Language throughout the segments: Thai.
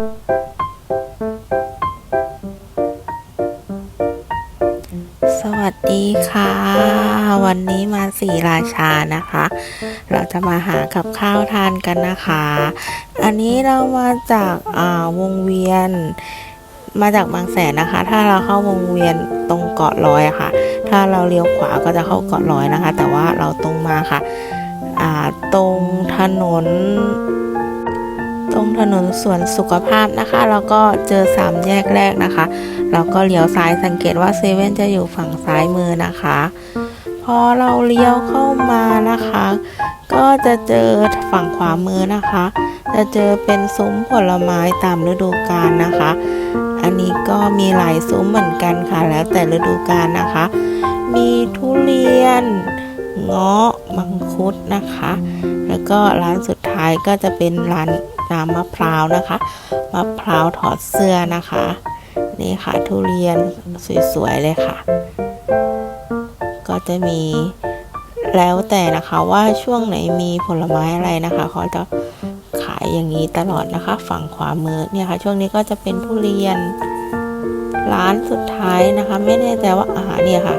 สวัสดีค่ะ วันนี้มาสีราชานะคะ เราจะมาหากับข้าวทานกันนะคะ อันนี้เรามาจากาวงเวียนมาจากบางแสนนะคะ ถ้าเราเข้าวงเวียนตรงเกาะลอยะค่ะ ถ้าเราเลี้ยวขวาก็จะเข้าเกาะลอยนะคะ แต่ว่าเราตรงมาค่ะอ่าตรงถนน ตรงถนนสวนสุขภาพนะคะ แล้วก็เจอสามแยกแรกนะคะแล้วก็เลี้ยวซ้ายสังเกตว่าเซเว่นจะอยู่ฝั่งซ้ายมือนะคะ พอเราเลี้ยวเข้ามานะคะ ก็จะเจอฝั่งขวามือนะคะ จะเจอเป็นซุ้มผลไม้ตามฤดูกาลนะคะ อันนี้ก็มีหลายซุ้มเหมือนกันค่ะ แล้วแต่ฤดูกาลนะคะ มีทุเรียนเงาะมังคุดนะคะ แล้วก็ร้านสุดท้ายก็จะเป็นร้าน น้ำมะพร้าวนะคะ มะพร้าวถอดเสื้อนะคะ นี่ค่ะทุเรียนสวยๆเลยค่ะ ก็จะมีแล้วแต่นะคะว่าช่วงไหนมีผลไม้อะไรนะคะเขาจะขายอย่างนี้ตลอดนะคะ ฝั่งขวามือเนี่ยค่ะ ช่วงนี้ก็จะเป็นทุเรียนร้านสุดท้ายนะคะ ไม่แน่ใจว่าอาหารเนี่ยค่ะ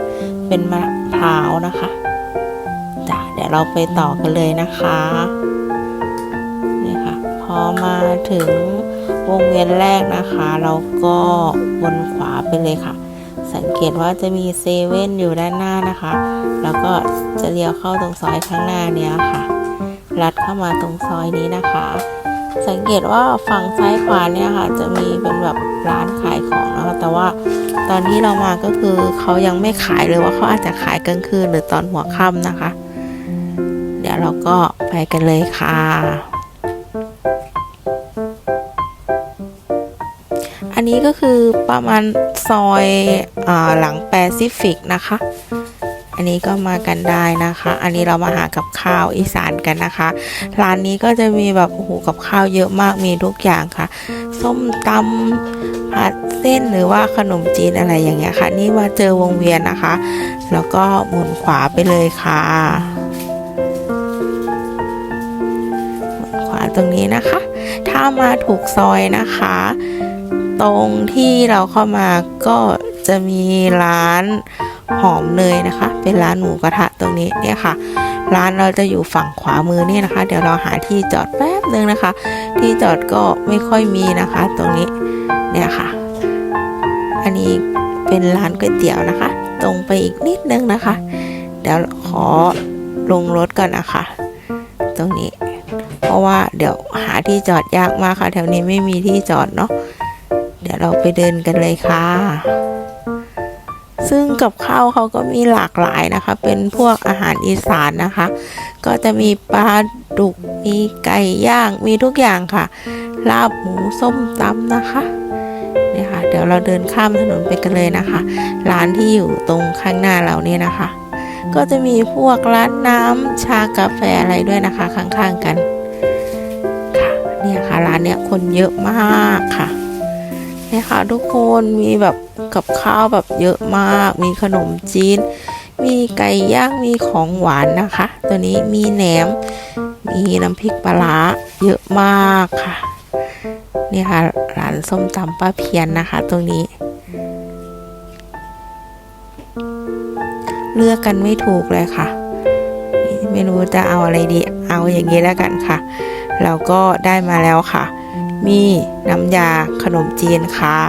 เป็นมะพร้าวนะคะจ้ะเดี๋ยวเราไปต่อกันเลยนะคะ อมาถึงวงเวียนแรกนะคะเราก็วนขวาไปเลยค่ะ สังเกตว่าจะมีเซเว่นอยู่ด้านหน้านะคะ แล้วก็จะเลี้ยวเข้าตรงซอยข้างหน้าเนี้ยค่ะ ลัดเข้ามาตรงซอยนี้นะคะ สังเกตว่าฝั่งซ้ายขวาเนี่ยค่ะ จะมีเป็นแบบร้านขายของนะคะแต่ว่าตอนที่เรามาก็คือเขายังไม่ขายเลยว่าเขาอาจจะขายกลางคืนหรือตอนหัวค่ำนะคะ เดี๋ยวเราก็ไปกันเลยค่ะ นี้ก็คือประมาณซอยอหลังแปซิฟิกนะคะ อันนี้ก็มากันได้นะคะ อันนี้เรามาหากับข้าวอีสานกันนะคะ ร้านนี้ก็จะมีแบบโอ้โหกับข้าวเยอะมากมีทุกอย่างค่ะ ส้มตำผัดเส้นหรือว่าขนมจีนอะไรอย่างเงี้ยค่ะ นี่มาเจอวงเวียนนะคะ แล้วก็หมุนขวาไปเลยค่ะขวาตรงนี้นะคะ ถ้ามาถูกซอยนะคะ ตรงที่เราเข้ามาก็จะมีร้านหอมเนยนะคะ เป็นร้านหมูกระทะตรงนี้เนี่ยค่ะ ร้านเราจะอยู่ฝั่งขวามือนี่นะคะ เดี๋ยวเราหาที่จอดแป๊บนึงนะคะ ที่จอดก็ไม่ค่อยมีนะคะ ตรงนี้เนี่ยค่ะ อันนี้เป็นร้านก๋วยเตี๋ยวนะคะ ตรงไปอีกนิดนึงนะคะ เดี๋ยวขอลงรถก่อนนะคะ ตรงนี้ เพราะว่าเดี๋ยวหาที่จอดยากมากค่ะ แถวนี้ไม่มีที่จอดเนาะ เดี๋ยวเราไปเดินกันเลยค่ะ ซึ่งกับข้าวเขาก็มีหลากหลายนะคะ เป็นพวกอาหารอีสานนะคะ ก็จะมีปลาดุก มีไก่ย่าง มีทุกอย่างค่ะ ลาบหมูส้มตำนะคะเนี่ยค่ะ เดี๋ยวเราเดินข้ามถนนไปกันเลยนะคะ ร้านที่อยู่ตรงข้างหน้าเราเนี่ยนะคะ ก็จะมีพวกร้านน้ำชากาแฟอะไรด้วยนะคะ ข้างๆกัน ค่ะ เนี่ยค่ะ ร้านเนี้ยคนเยอะมากค่ะ นี่ค่ะทุกคนมีแบบกับข้าวแบบเยอะมาก มีขนมจีน มีไก่ย่าง มีของหวานนะคะ ตัวนี้มีแหนม มีน้ำพริกปลาร้าเยอะมากค่ะ นี่ค่ะร้านส้มตำป้าเพียนนะคะ ตรงนี้ เลือกกันไม่ถูกเลยค่ะ ไม่รู้จะเอาอะไรดี เอาอย่างนี้แล้วกันค่ะ เราก็ได้มาแล้วค่ะ มีน้ำยาขนมจีนค่ะ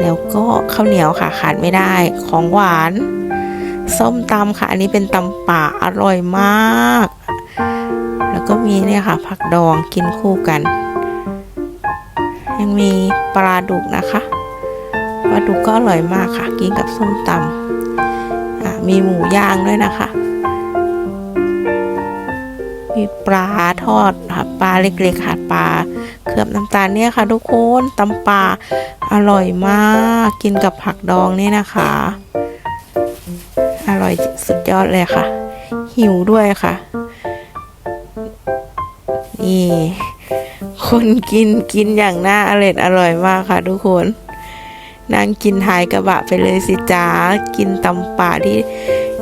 แล้วก็ข้าวเหนียวค่ะขาดไม่ได้ของหวาน ส้มตำค่ะ อันนี้เป็นตำป่าอร่อยมาก แล้วก็มีเนี่ยค่ะ ผักดองกินคู่กัน ยังมีปลาดุกนะคะปลาดุกก็อร่อยมากค่ะ กินกับส้มตำมีหมูย่างด้วยนะคะ มีปลาทอดค่ะปลาเล็กๆค่ะปลาเคลือบน้ำตาลเนี่ยค่ะทุกคนตำปลาอร่อยมากกินกับผักดองนี่นะคะ อร่อยสุดยอดเลยค่ะ หิวด้วยค่ะนี่คนกินกินอย่างน่าอร่อยอร่อยมากค่ะทุกคนนั่งกินท้ายกระบะไปเลยสิจ้ากินตำป่าที่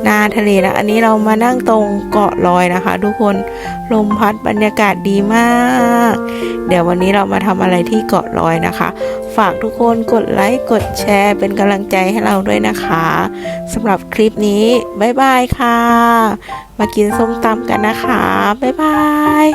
นาทะเลนะ อันนี้เรามานั่งตรงเกาะลอยนะคะ ทุกคนลมพัดบรรยากาศดีมาก เดี๋ยววันนี้เรามาทำอะไรที่เกาะลอยนะคะ ฝากทุกคนกดไลค์กดแชร์ เป็นกำลังใจให้เราด้วยนะคะสำหรับคลิปนี้บ๊ายบายค่ะ มากินส้มตำกันนะคะบ๊ายบาย